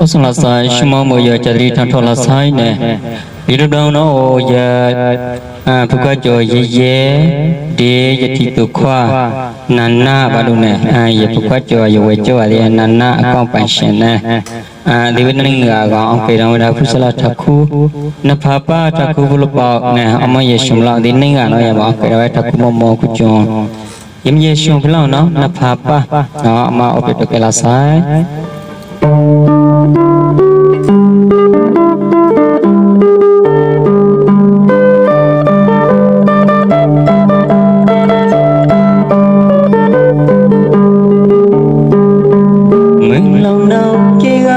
ဩစလာဆိုင်ရှမမောရကြတိထထောလာဆိုင်နေဒီလိုတောင်းတော့ရအဖုကကြောရေရေဒီယတိတုခွာနန္နာဘာလို့လဲအရဖုကကြောရဝဲကြောရနန္နာအကောင့်ပိုင်ရှင်နေအဲဒီဝိနည်းငါကောင်အောင်ပေတော်ဝဒဖုစလာထခုနဖပါထခုဘုလပေါနေအမယေရှုမလောက်ဒီနေကတော့ရပါပေတော်ထခုမမောခုကျွန်းယမယေရှုဘလောက်နော်နဖပါနော်အမအပိတကလာဆိုင် မင်းလောင်တော့ကြေက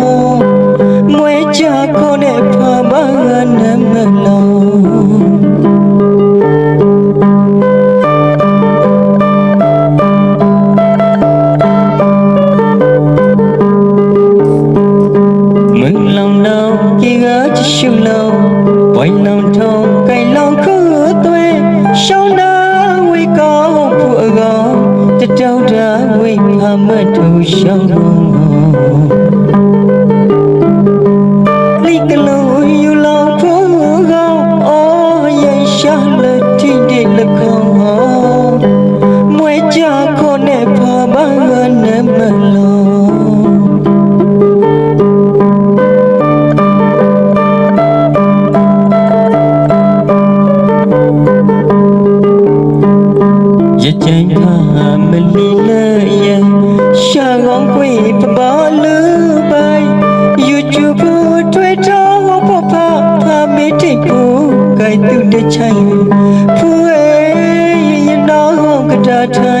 ဝိဖာမ ရှာကောင်းခွေပပါလူပိုင် YouTube Twitter ဟောပပဖာမေတိကိုကြိုက်သူတချိုင်ဖူအေရနောင်းကတာထိုင်ဟဲနေ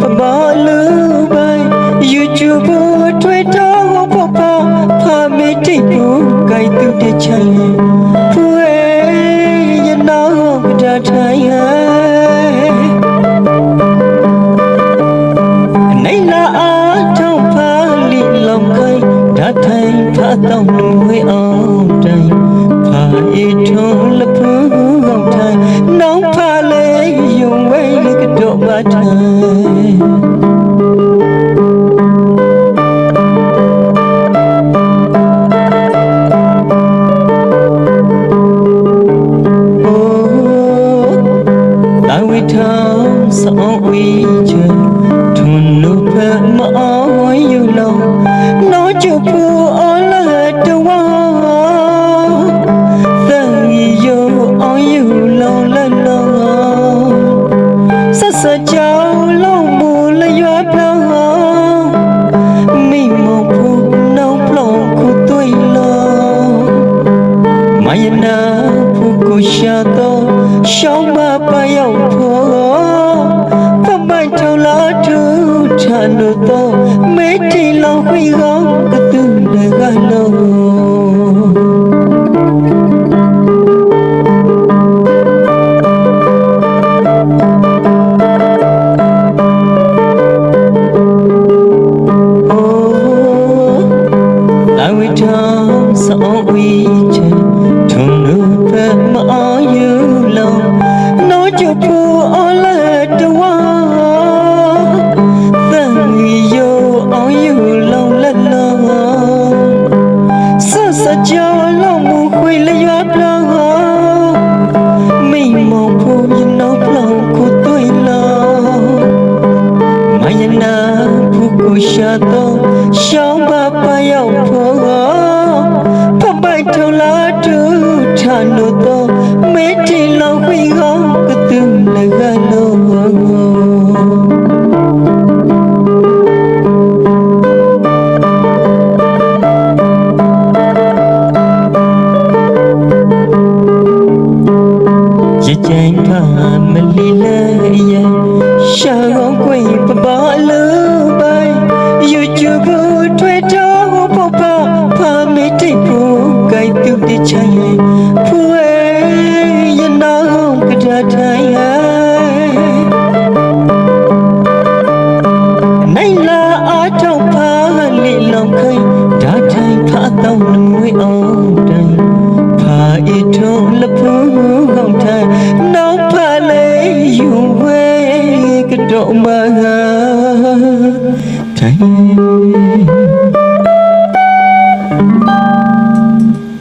ကွေပမာလူပိုင် YouTube Twitter ဟောပပဖာမေတိကိုကြိုက်သူတချိုင်ဖူအေရနောကတာထိုင်ဟဲနေလာအားထောက်ဖာလီလောင်ခိုင်းဓာထိုင်ဖာတောင်းဝေအောင်တိုင်ဖာဤထုံးလဖူး စကြောင်လုံးမူလရွယ်ပြောင်းမိမဖူနှောင်းဖလုံးခုသွေးလုံးမယနာဖူကိုရှာတော့ရှောင်းမပရောက်ဖို့ပမိုက်ထောလာသူချန်တော့မေတီလောင်ခွေကောင်းကတူလကလုံး ရှာတော့ရှောင်းပါပရောက်ဖို့ နေလဲရှာကောင်းကိုပပါလား Dạ mơ cháy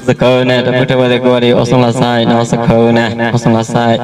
giờ cơ nè đã bước trở về đây đi ô sông là sai nó sẽ khờ nè ô sông là sai